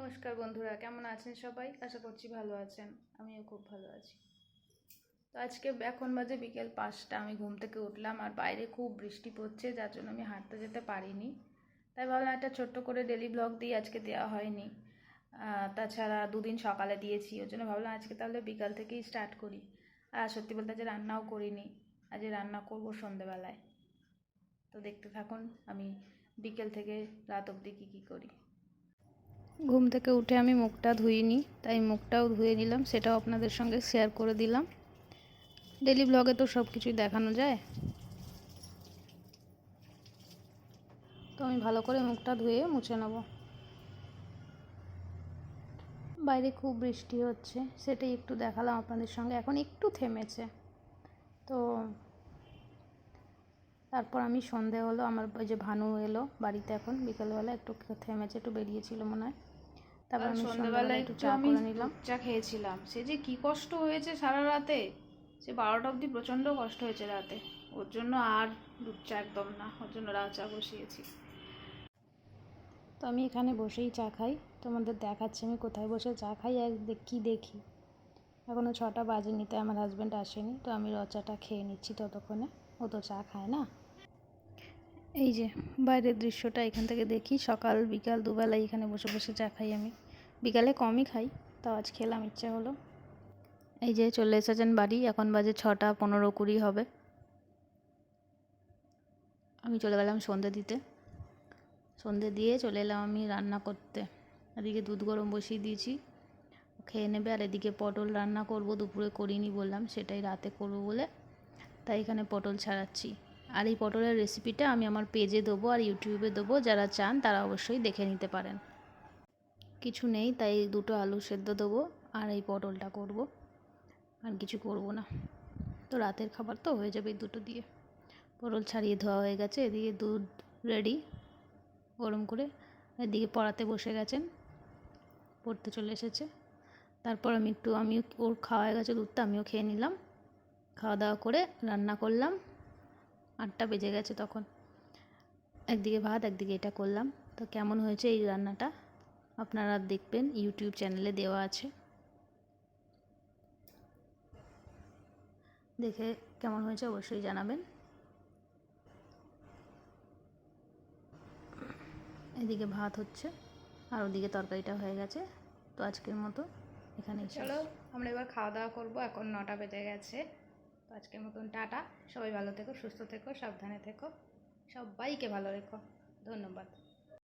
নমস্কার বন্ধুরা, কেমন আছেন সবাই? আশা করছি ভালো আছেন। আমিও খুব ভালো আছি। তো আজকে এখন বাজে বিকেল পাঁচটা, আমি ঘুম থেকে উঠলাম আর বাইরে খুব বৃষ্টি পড়ছে, যার জন্য আমি হাঁটতে যেতে পারিনি। তাই ভাবলাম একটা ছোট্ট করে ডেলি ব্লগ দিয়ে আজকে দেওয়া হয়নি। তাছাড়া দুদিন সকালে দিয়েছি ওই জন্য ভাবলাম আজকে তাহলে বিকাল থেকেই স্টার্ট করি। আর সত্যি বলতে যে রান্নাও করিনি আজ রান্না করব সন্ধেবেলায়। তো দেখতে থাকুন, আমি বিকেল থেকে রাত অবধি কী কী করি। ঘুম থেকে উঠে আমি মুখটা ধুইনি, তাই মুখটাও ধুয়ে নিলাম, সেটাও আপনাদের সঙ্গে শেয়ার করে দিলাম। ডেলি ব্লগে তো সব কিছুই দেখানো যায়। তো আমি ভালো করে মুখটা ধুয়ে মুছে নেব। বাইরে খুব বৃষ্টি হচ্ছে, সেটাই একটু দেখালাম আপনাদের সঙ্গে, এখন একটু থেমেছে। তো তারপর আমি সন্ধে হলো, আমার ওই যে ভানু এলো বাড়িতে এখন, বিকেলবেলা একটু থেমেছে, একটু বেরিয়েছিল মনে হয়। তারপর আমি সন্ধ্যাবেলা একটু চা করে নিলাম। চা খেয়েছিলাম। সে যে কি কষ্ট হয়েছে সারা রাতে সে বারোটা অবধি প্রচণ্ড কষ্ট হয়েছে রাতে। ওর জন্য আর দুধ চা একদম না ওর জন্য রাত চা বসিয়েছি। তো আমি এখানে বসেই চা খাই। তোমাদের দেখাচ্ছি আমি কোথায় বসে চা খাই আর দেখ- কি দেখি। এখনও ছটা বাজেনি তাই আমার হাজব্যান্ড আসেনি। তো আমি রচাটা খেয়ে নিচ্ছি ততক্ষণে। ও তো চা খায় না। এই যে, বাইরের দৃশ্যটা এখান থেকে দেখি। সকাল, বিকাল, দুবেলাই এখানে বসে বসে চা খাই আমি। বিকালে কমই খাই, তাও আজ খেলাম, ইচ্ছা হলো। এই যে চলে এসেছেন বাড়ি, এখন বাজে ছটা পনেরো কুড়ি হবে। আমি চলে গেলাম সন্ধে দিতে। সন্ধে দিয়ে চলে এলাম আমি রান্না করতে। এদিকে দুধ গরম বসিয়ে দিয়েছি, খেয়ে নেবে, আর এদিকে পটল রান্না করব, দুপুরে করিনি বললাম, সেটাই রাতে করব বলে। তাই এখানে পটল ছাড়াচ্ছি। আর এই পটলের রেসিপিটা আমি আমার পেজে দেবো আর ইউটিউবে দেবো, যারা চান তারা অবশ্যই দেখে নিতে পারেন। কিছু নেই, তাই দুটো আলু সেদ্ধ দেবো আর এই পটলটা করব। আর কিছু করব না। তো রাতের খাবার তো হয়ে যাবে দুটো দিয়ে। পটল ছাড়িয়ে ধোয়া হয়ে গেছে, এদিকে দুধ রেডি গরম করে এদিকে পড়াতে বসে গেছেন, পড়তে চলে এসেছে। তারপর আমি একটু আমি ওর খাওয়া হয়ে গেছে দুধটা, আমিও খেয়ে নিলাম। খাওয়া দাওয়া করে রান্না করলাম। আটটা বেজে গেছে তখন। একদিকে ভাত, একদিকে এটা করলাম। তো কেমন হয়েছে এই রান্নাটা? আপনারা দেখবেন, ইউটিউব চ্যানেলে দেওয়া আছে। দেখে কেমন হয়েছে অবশ্যই জানাবেন। এদিকে ভাত হচ্ছে, আর ওদিকে তরকারিটা হয়ে গেছে। তো আজকের মতো এখানেই চলো, আমরা এবার খাওয়া দাওয়া করব। এখন নটা বেজে গেছে। তো আজকের মতন টাটা। সবাই ভালো থেকো, সুস্থ থেকো, সাবধানে থেকো। সবাইকে ভালো রেখো। ধন্যবাদ।